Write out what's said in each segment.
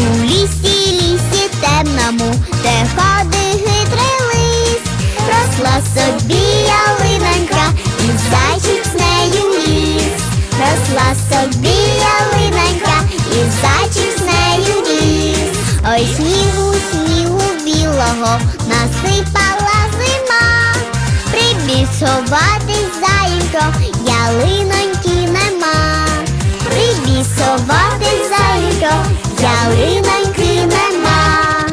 У лісі, лісі темному, де ходи хитрий лис, росла собі ялинонька, і зайчик з нею ліс, росла собі ялинонька, і зайчик з нею ліс. Ой, снігу, снігу білого насипала зима, прибіг сховатись заєнько ялина. Ялиноньки нема.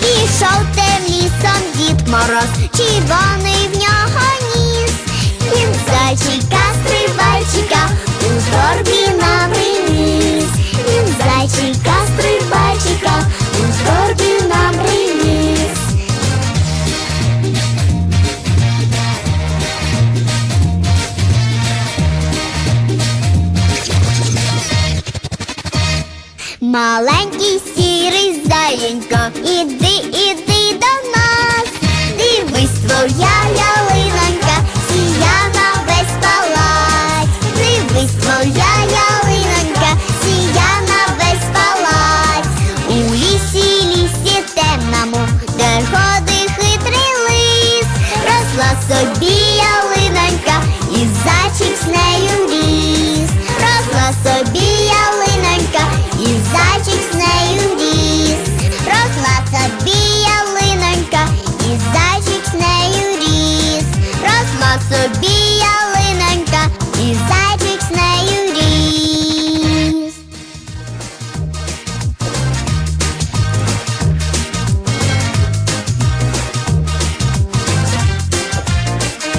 Пішов тим лісом дід мороз, червоний в нього ніс. Він зайчика Маленький сірий заєнько, іди, іди до нас. Дивись, твоя ялинонька, сія на весь палац. Дивись, твоя сія на весь палац. У лісі, лісі темному, де ходить хитрий лис, росла собі